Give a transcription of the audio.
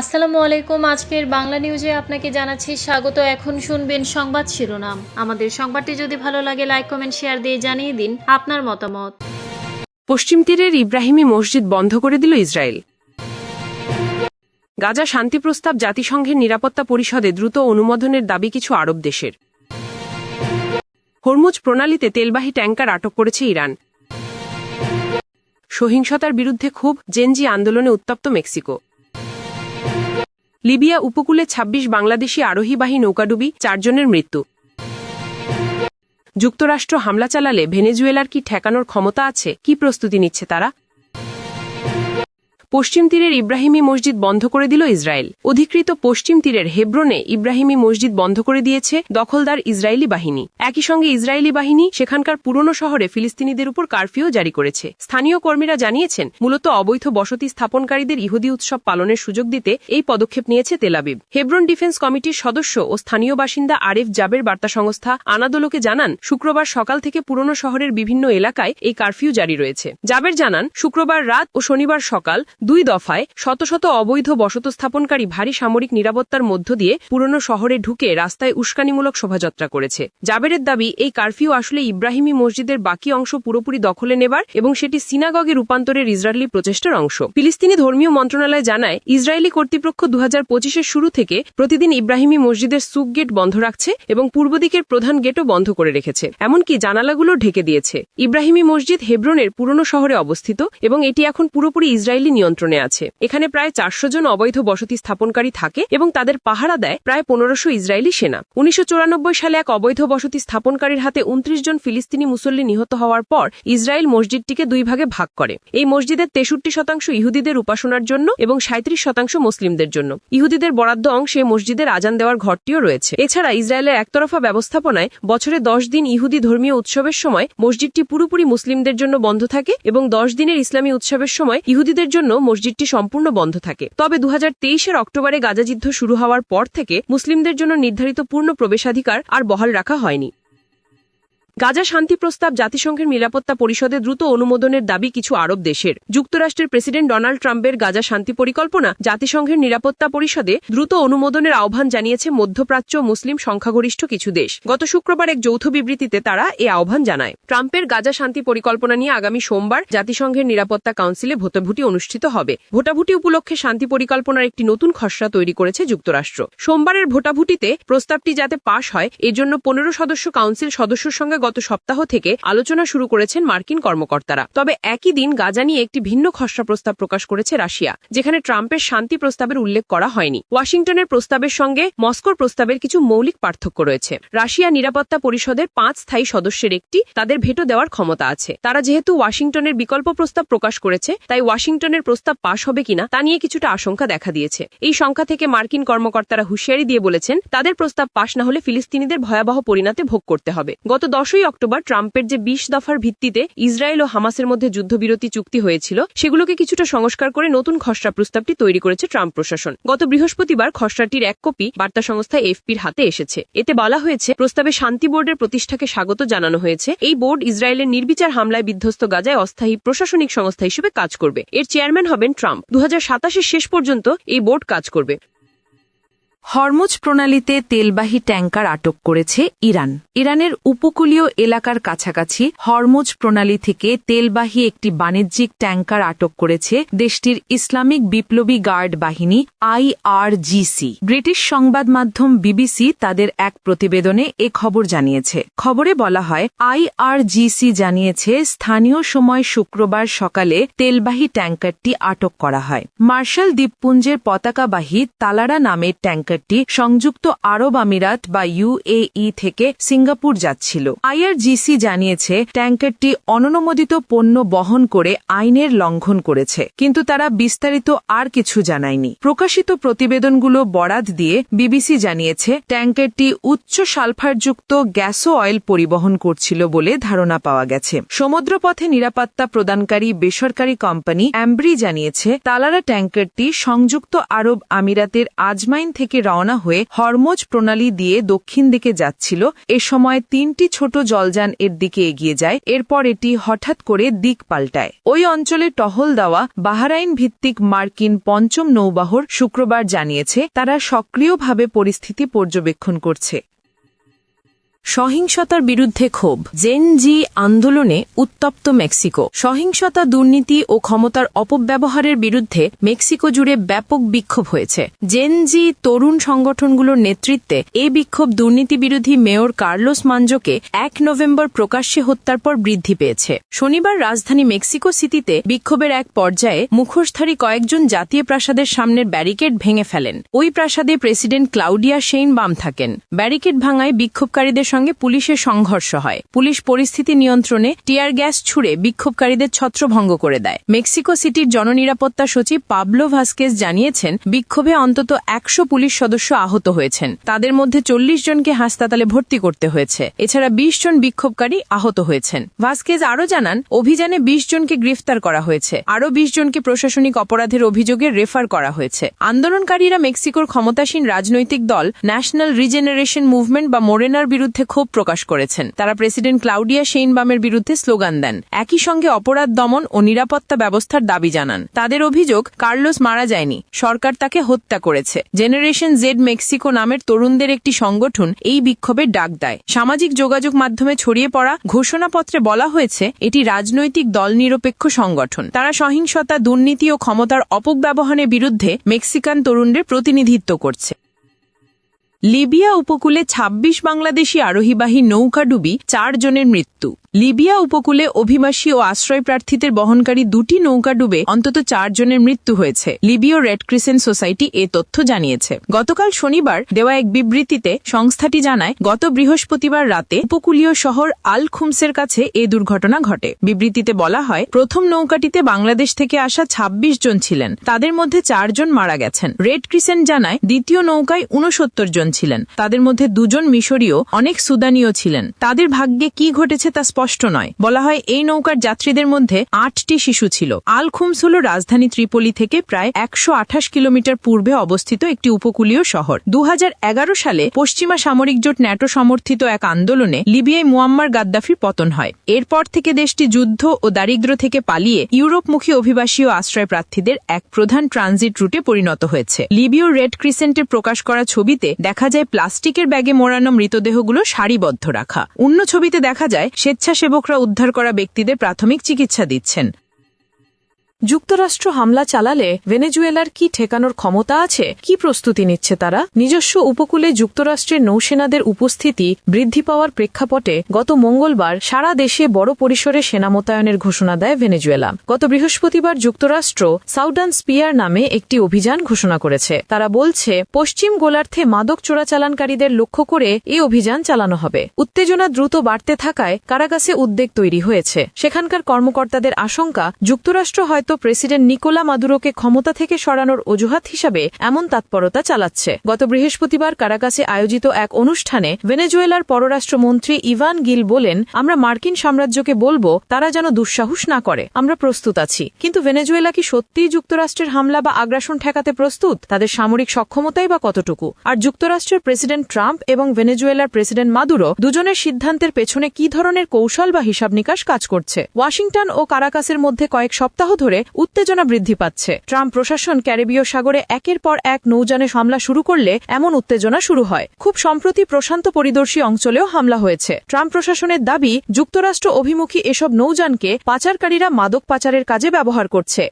আসসালামু আলাইকুম। আজকের বাংলা নিউজে আপনাকে জানাচ্ছি স্বাগত। এখন শুনবেন সংবাদ শিরোনাম। আমাদের সংবাদটি যদি ভালো লাগে লাইক কমেন্ট শেয়ার দিয়ে জানিয়ে দিন আপনার মতামত। পশ্চিম তীরের ইব্রাহিমী মসজিদ বন্ধ করে দিল ইসরায়েল। গাজা শান্তি প্রস্তাব জাতিসংঘের নিরাপত্তা পরিষদে দ্রুত অনুমোদনের দাবি কিছু আরব দেশের। হরমুজ প্রণালীতে তেলবাহী ট্যাঙ্কার আটক করেছে ইরান। সহিংসতার বিরুদ্ধে খুব জেনজি আন্দোলনে উত্তপ্ত মেক্সিকো। লিবিয়া উপকূলে ২৬ বাংলাদেশি আরোহীবাহী নৌকাডুবি, চারজনের মৃত্যু। যুক্তরাষ্ট্র হামলা চালালে ভেনেজুয়েলার কি ঠেকানোর ক্ষমতা আছে? কি প্রস্তুতি নিচ্ছে তারা? পশ্চিম তীরের ইব্রাহিমী মসজিদ বন্ধ করে দিল ইসরায়েল। অধিকৃত পশ্চিম তীরের হেব্রনে ইব্রাহিমী মসজিদ বন্ধ করে দিয়েছে দখলদার ইসরায়েলি বাহিনী। একই সঙ্গে ইসরায়েলি বাহিনী সেখানকার পুরনো শহরে ফিলিস্তিনিদের উপর কারফিউ জারি করেছে। স্থানীয় কর্মীরা জানিয়েছেন, মূলত অবৈধ বসতি স্থাপনকারীদের ইহুদি উৎসব পালনের সুযোগ দিতে এই পদক্ষেপ নিয়েছে তেলাবিব হেব্রন ডিফেন্স কমিটির সদস্য ও স্থানীয় বাসিন্দা আরেফ জাবের বার্তা সংস্থা আনাদোলোকে জানান, শুক্রবার সকাল থেকে পুরনো শহরের বিভিন্ন এলাকায় এই কারফিউ জারি রয়েছে। জাবের জানান, শুক্রবার রাত ও শনিবার সকাল দুই দফায় শত শত অবৈধ বসত স্থাপনকারী ভারী সামরিক নিরাপত্তার মধ্য দিয়ে পুরনো শহরে ঢুকে রাস্তায় উস্কানিমূলক শোভাযাত্রা করেছে। জাবেরের দাবি, এই কারফিউ আসলে ইব্রাহিমী মসজিদের বাকি অংশ পুরোপুরি দখলে নেবার এবং সেটি সিনাগগে রূপান্তরের ইসরায়েলি প্রচেষ্টার অংশ। ফিলিস্তিনি ধর্মীয় মন্ত্রণালয় জানায়, ইসরায়েলি কর্তৃপক্ষ দু হাজার শুরু থেকে প্রতিদিন ইব্রাহিমী মসজিদের সুক গেট বন্ধ রাখছে এবং পূর্ব দিকের প্রধান গেটও বন্ধ করে রেখেছে। এমনকি জানালাগুলো ঢেকে দিয়েছে। ইব্রাহিমী মসজিদ হেব্রনের পুরনো শহরে অবস্থিত এবং এটি এখন পুরোপুরি ইসরায়েলি নিয়ন্ত্রণে আছে। এখানে প্রায় চারশো জন অবৈধ বসতি স্থাপনকারী থাকে এবং তাদের পাহারা দেয় প্রায় পনেরোশো ইসরায়েলি সেনা। উনিশশো চুরানব্বই সালে এক অবৈধ বসতি স্থাপনকারীর হাতে উনত্রিশ জন ফিলিস্তিনি মুসল্লি নিহত হওয়ার পর ইসরায়েল মসজিদটিকে দুই ভাগে ভাগ করে। এই মসজিদের তেষট্টি শতাংশ ইহুদিদের উপাসনার জন্য এবং সাঁত্রিশ শতাংশ মুসলিমদের জন্য। ইহুদিদের বরাদ্দ অংশে মসজিদের আজান দেওয়ার ঘরটিও রয়েছে। এছাড়া ইসরায়েলের একতরফা ব্যবস্থাপনায় বছরে দশ দিন ইহুদি ধর্মীয় উৎসবের সময় মসজিদটি পুরোপুরি মুসলিমদের জন্য বন্ধ থাকে এবং দশ দিনের ইসলামী উৎসবের সময় ইহুদিদের জন্য মসজিদটি সম্পূর্ণ বন্ধ থাকে। তবে দু হাজার অক্টোবরে গাজাযুদ্ধ শুরু হওয়ার পর থেকে মুসলিমদের জন্য নির্ধারিত পূর্ণ প্রবেশাধিকার আর বহাল রাখা হয়নি। গাজা শান্তি প্রস্তাব জাতিসংঘের নিরাপত্তা পরিষদে দ্রুত অনুমোদনের দাবি কিছু আরব দেশের। যুক্তরাষ্ট্রের প্রেসিডেন্ট ডোনাল্ড ট্রাম্পের গাজা শান্তি পরিকল্পনা জাতিসংঘের নিরাপত্তা পরিষদে দ্রুত অনুমোদনের আহ্বান জানিয়েছে মধ্যপ্রাচ্য মুসলিম সংখ্যাগরিষ্ঠ কিছু দেশ। গত শুক্রবার এক যৌথ বিবৃতিতে তারা এ আহ্বান জানায়। ট্রাম্পের গাজা শান্তি পরিকল্পনা নিয়ে আগামী সোমবার জাতিসংঘের নিরাপত্তা কাউন্সিলে ভোটাভুটি অনুষ্ঠিত হবে। ভোটাভুটি উপলক্ষে শান্তি পরিকল্পনার একটি নতুন খসড়া তৈরি করেছে যুক্তরাষ্ট্র। সোমবারের ভোটাভুটিতে প্রস্তাবটি যাতে পাশ হয়, এজন্য পনেরো সদস্য কাউন্সিল সদস্যর সঙ্গে গত সপ্তাহ থেকে আলোচনা শুরু করেছেন মার্কিন কর্মকর্তারা। তবে একই দিন গাজা নিয়ে একটি ভিন্ন খসড়া প্রস্তাব প্রকাশ করেছে রাশিয়া, যেখানে ট্রাম্পের শান্তি প্রস্তাবের উল্লেখ করা হয়নি। ওয়াশিংটনের প্রস্তাবের সঙ্গে মস্কোর প্রস্তাবের কিছু মৌলিক পার্থক্য রয়েছে। রাশিয়া নিরাপত্তা পরিষদের পাঁচ স্থায়ী সদস্যের একটি, তাদের ভেটো দেওয়ার ক্ষমতা আছে। তারা যেহেতু ওয়াশিংটনের বিকল্প প্রস্তাব প্রকাশ করেছে, তাই ওয়াশিংটনের প্রস্তাব পাশ হবে কিনা তা নিয়ে কিছুটা আশঙ্কা দেখা দিয়েছে। এই সংখ্যা থেকে মার্কিন কর্মকর্তারা হুঁশিয়ারি দিয়ে বলেছেন, তাদের প্রস্তাব পাশ না হলে ফিলিস্তিনিদের ভয়াবহ পরিণাতে ভোগ করতে হবে। গত দশই অক্টোবর ট্রাম্পের যে বিশ দফার ভিত্তিতে ইসরায়েল ও হামাসের মধ্যে যুদ্ধবিরতি চুক্তি হয়েছিল, সেগুলোকে কিছুটা সংস্কার করে নতুন খসড়া প্রস্তাবটি তৈরি করেছে ট্রাম্প প্রশাসন। গত বৃহস্পতিবার খসড়াটির এক কপি বার্তা সংস্থা এফপির হাতে এসেছে। এতে বলা হয়েছে, প্রস্তাবে শান্তি বোর্ডের প্রতিষ্ঠাকে স্বাগত জানানো হয়েছে। এই বোর্ড ইসরায়েলের নির্বিচার হামলায় বিধ্বস্ত গাজায় অস্থায়ী প্রশাসনিক সংস্থা হিসেবে কাজ করবে। এর চেয়ারম্যান হবেন ট্রাম্প। দু শেষ পর্যন্ত এই বোর্ড কাজ করবে। হরমুজ প্রণালীতে তেলবাহী ট্যাঙ্কার আটক করেছে ইরান। ইরানের উপকূলীয় এলাকার কাছাকাছি হরমুজ প্রণালী থেকে তেলবাহী একটি বাণিজ্যিক ট্যাঙ্কার আটক করেছে দেশটির ইসলামিক বিপ্লবী গার্ড বাহিনী আইআরজিসি। ব্রিটিশ সংবাদ মাধ্যম বিবিসি তাদের এক প্রতিবেদনে এ খবর জানিয়েছে। খবরে বলা হয়, আইআরজিসি জানিয়েছে, স্থানীয় সময় শুক্রবার সকালে তেলবাহী ট্যাঙ্কারটি আটক করা হয়। মার্শাল দ্বীপপুঞ্জের পতাকাবাহী তালারা নামের ট্যাঙ্কারটি সংযুক্ত আরব আমিরাত বা ইউএই থেকে সিঙ্গাপুর যাচ্ছিল। আইআরজিসি জানিয়েছে, ট্যাঙ্কারটি অননুমোদিত পণ্য বহন করে আইনের লঙ্ঘন করেছে, কিন্তু তারা বিস্তারিত আর কিছু জানায়নি। প্রকাশিত প্রতিবেদনগুলো বরাত দিয়ে বিবিসি জানিয়েছে, ট্যাঙ্কারটি উচ্চ সালফারযুক্ত গ্যাসো অয়েল পরিবহন করছিল বলে ধারণা পাওয়া গেছে। সমুদ্রপথে নিরাপত্তা প্রদানকারী বেসরকারি কোম্পানি অ্যাম্ব্রি জানিয়েছে, তালারা ট্যাঙ্কারটি সংযুক্ত আরব আমিরাতের আজমাইন থেকে থেকে রওনা হয়ে হরমোজ প্রণালী দিয়ে দক্ষিণ দিকে যাচ্ছিল। এ সময় তিনটি ছোট জলযান এর দিকে এগিয়ে যায়। এরপর এটি হঠাৎ করে দিক পাল্টায়। ওই অঞ্চলে টহল দেওয়া বাহারাইন ভিত্তিক মার্কিন পঞ্চম নৌবাহর শুক্রবার জানিয়েছে, তারা সক্রিয়ভাবে পরিস্থিতি পর্যবেক্ষণ করছে। সহিংসতার বিরুদ্ধে ক্ষোভ। জেন জি আন্দোলনে উত্তপ্ত মেক্সিকো। সহিংসতা, দুর্নীতি ও ক্ষমতার অপব্যবহারের বিরুদ্ধে মেক্সিকো জুড়ে ব্যাপক বিক্ষোভ হয়েছে। জেন জি তরুণ সংগঠনগুলোর নেতৃত্বে এ বিক্ষোভ দুর্নীতি বিরোধী মেয়র কার্লোস মানজোকে এক নভেম্বর প্রকাশ্যে হত্যার পর বৃদ্ধি পেয়েছে। শনিবার রাজধানী মেক্সিকো সিটিতে বিক্ষোভের এক পর্যায়ে মুখোশধারী কয়েকজন জাতীয় প্রাসাদের সামনের ব্যারিকেড ভেঙে ফেলেন। ওই প্রাসাদে প্রেসিডেন্ট ক্লাউডিয়া সেইন বাম থাকেন। ব্যারিকেড ভাঙায় বিক্ষোভকারীদের সঙ্গে পুলিশের সংঘর্ষ হয়। পুলিশ পরিস্থিতি নিয়ন্ত্রণে টিয়ার গ্যাস ছুড়ে বিক্ষোভকারীদের ছত্রভঙ্গ করে দেয়। মেক্সিকো সিটির জননিরাপত্তা সচিব পাবলো ভাস্কেস জানিয়েছেন, বিক্ষোভে অন্তত একশো পুলিশ সদস্য আহত হয়েছেন। তাদের মধ্যে চল্লিশ জনকে হাসপাতালে ভর্তি করতে হয়েছে। এছাড়া বিশ জন বিক্ষোভকারী আহত হয়েছেন। ভাস্কেজ আরও জানান, অভিযানে বিশ জনকে গ্রেফতার করা হয়েছে। আরও বিশ জনকে প্রশাসনিক অপরাধের অভিযোগে রেফার করা হয়েছে। আন্দোলনকারীরা মেক্সিকোর ক্ষমতাসীন রাজনৈতিক দল, ন্যাশনাল রিজেনারেশন মুভমেন্ট বা মোরেনার বিরুদ্ধে ক্ষোভ প্রকাশ করেছেন। তারা প্রেসিডেন্ট ক্লাউডিয়া সেইনবামের বিরুদ্ধে স্লোগান দেন। একই সঙ্গে অপরাধ দমন ও নিরাপত্তা ব্যবস্থার দাবি জানান। তাদের অভিযোগ, কার্লোস মারা যায়নি, সরকার তাকে হত্যা করেছে। জেনারেশন জেড মেক্সিকো নামের তরুণদের একটি সংগঠন এই বিক্ষোভের ডাক দেয়। সামাজিক যোগাযোগ মাধ্যমে ছড়িয়ে পড়া ঘোষণাপত্রে বলা হয়েছে, এটি রাজনৈতিক দল নিরপেক্ষ সংগঠন। তারা সহিংসতা, দুর্নীতি ও ক্ষমতার অপব্যবহারের বিরুদ্ধে মেক্সিকান তরুণদের প্রতিনিধিত্ব করছে। লিবিয়া উপকূলে ২৬ বাংলাদেশি আরোহীবাহী নৌকাডুবি চারজনের মৃত্যু। লিবিয়া উপকূলে অভিবাসী ও আশ্রয় প্রার্থীদের বহনকারী দুটি নৌকা ডুবে অন্তত চার জনের মৃত্যু হয়েছে। লিবীয় রেড ক্রিসেন্ট সোসাইটি এ তথ্য জানিয়েছে। গতকাল শনিবার দেওয়া এক বিবৃতিতে সংস্থাটি জানায়, গত বৃহস্পতিবার রাতে উপকূলীয় শহর আল খুমসের কাছে এ দুর্ঘটনা ঘটে। বিবৃতিতে বলা হয়, প্রথম নৌকাটিতে বাংলাদেশ থেকে আসা ২৬ জন ছিলেন, তাদের মধ্যে চারজন মারা গেছেন। রেড ক্রিসেন্ট জানায়, দ্বিতীয় নৌকায় উনসত্তর জন ছিলেন, তাদের মধ্যে দুজন মিশরীয়, অনেক সুদানীয় ছিলেন। তাদের ভাগ্যে কি ঘটেছে তা স্পষ্ট নয়। বলা হয়, এই নৌকার যাত্রীদের মধ্যে আটটি শিশু ছিল। আল খুমস হল রাজধানী ত্রিপলি থেকে প্রায় একশো আঠাশ কিলোমিটার পূর্বে অবস্থিত একটি উপকূলীয় শহর। দু হাজার এগারো সালে পশ্চিমা সামরিক জোট ন্যাটো সমর্থিত এক আন্দোলনে লিবিয়ায় মুয়াম্মার গাদ্দাফির পতন হয়। এরপর থেকে দেশটি যুদ্ধ ও দারিদ্র্য থেকে পালিয়ে ইউরোপমুখী অভিবাসী ও আশ্রয় প্রার্থীদের এক প্রধান ট্রানজিট রুটে পরিণত হয়েছে। লিবিয় রেড ক্রিসেন্টের প্রকাশ করা ছবিতে দেখা যায়, প্লাস্টিকের ব্যাগে মোড়ানো মৃতদেহগুলো সারিবদ্ধ রাখা। অন্য ছবিতে দেখা যায় স্বেচ্ছাসেবকরা উদ্ধার করা ব্যক্তিদের প্রাথমিক চিকিৎসা দিচ্ছেন। যুক্তরাষ্ট্র হামলা চালালে ভেনেজুয়েলার কি ঠেকানোর ক্ষমতা আছে? কি প্রস্তুতি নিচ্ছে তারা? নিজস্ব উপকূলে যুক্তরাষ্ট্রের নৌসেনাদের উপস্থিতি বৃদ্ধি পাওয়ার প্রেক্ষাপটে গত মঙ্গলবার সারা দেশে বড় পরিসরে সেনা মোতায়নের ঘোষণা দেয় ভেনেজুয়েলা। গত বৃহস্পতিবার যুক্তরাষ্ট্র সাউডান স্পিয়ার নামে একটি অভিযান ঘোষণা করেছে। তারা বলছে, পশ্চিম গোলার্ধে মাদক চোরাচালানকারীদের লক্ষ্য করে এই অভিযান চালানো হবে। উত্তেজনা দ্রুত বাড়তে থাকায় কারাগাসে উদ্বেগ তৈরি হয়েছে। সেখানকার কর্মকর্তাদের আশঙ্কা, যুক্তরাষ্ট্র হয়তো প্রেসিডেন্ট নিকোলা মাদুরোকে ক্ষমতা থেকে সরানোর অজুহাত হিসাবে এমন তৎপরতা চালাচ্ছে। গত বৃহস্পতিবার কারাকাসে আয়োজিত এক অনুষ্ঠানে ভেনেজুয়েলার পররাষ্ট্রমন্ত্রী ইভান গিল বলেন, আমরা মার্কিন সাম্রাজ্যকে বলব, তারা যেন দুঃসাহস না করে। আমরা প্রস্তুত আছি। কিন্তু ভেনেজুয়েলা কি সত্যিই যুক্তরাষ্ট্রের হামলা বা আগ্রাসন ঠেকাতে প্রস্তুত? তাদের সামরিক সক্ষমতাই বা কতটুকু? আর যুক্তরাষ্ট্রের প্রেসিডেন্ট ট্রাম্প এবং ভেনেজুয়েলার প্রেসিডেন্ট মাদুরো দুজনের সিদ্ধান্তের পেছনে কি ধরনের কৌশল বা হিসাব নিকাশ কাজ করছে? ওয়াশিংটন ও কারাকাসের মধ্যে কয়েক সপ্তাহ ধরে উত্তেজনা বৃদ্ধি পাচ্ছে। ট্রাম্প প্রশাসন ক্যারিবীয় সাগরে একের পর এক নৌযানে হামলা শুরু করলে এমন উত্তেজনা শুরু হয়। খুব সম্প্রতি প্রশান্ত পরিদর্শী অঞ্চলেও হামলা হয়েছে। ট্রাম্প প্রশাসনের দাবি, যুক্তরাষ্ট্র অভিমুখী এসব নৌযানকে পাচারকারীরা মাদক পাচারের কাজে ব্যবহার করছে।